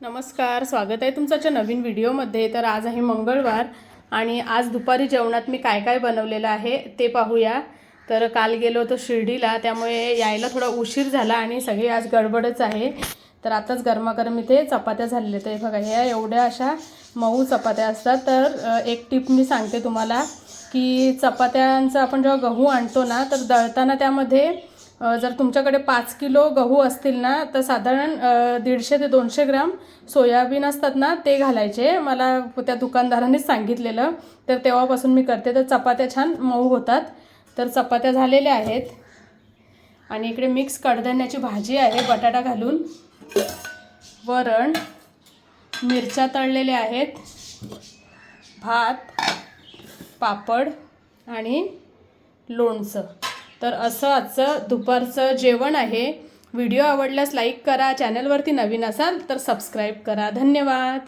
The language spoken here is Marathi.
नमस्कार स्वागत आहे तुमच्याच्या नवीन व्हिडिओमध्ये. तर आज आहे मंगळवार आणि आज दुपारी जेवणात मी काय काय बनवलेलं आहे ते पाहूया. तर काल गेलो होतो शिर्डीला त्यामुळे यायला थोडा उशीर झाला आणि सगळी आज गडबडच आहे. तर आताच गरमागरम इथे चपात्या झालेल्या आहेत. बघा ह्या एवढ्या अशा मऊ चपात्या असतात. तर एक टिप मी सांगते तुम्हाला की चपात्यांचा आपण जेव्हा गहू आणतो ना तर दळताना त्यामध्ये जर तुमच्याकडे पाच किलो गहू असतील ना तर साधारण दीडशे ते दोनशे ग्राम सोयाबीन असतात ना ते घालायचे. मला त्या दुकानदारानेच सांगितलेलं. तर तेव्हापासून मी करते. तर चपात्या छान मऊ होतात. तर चपात्या झालेल्या आहेत. आणि इकडे मिक्स कडधान्याची भाजी आहे बटाटा घालून. वरण मिरच्या तळलेल्या आहेत. भात पापड आणि लोणचं. तर असं आजचं दुपारचं जेवण आहे. व्हिडिओ आवडल्यास लाईक करा चॅनलवरती नवीन असाल तर सबस्क्राईब करा. धन्यवाद.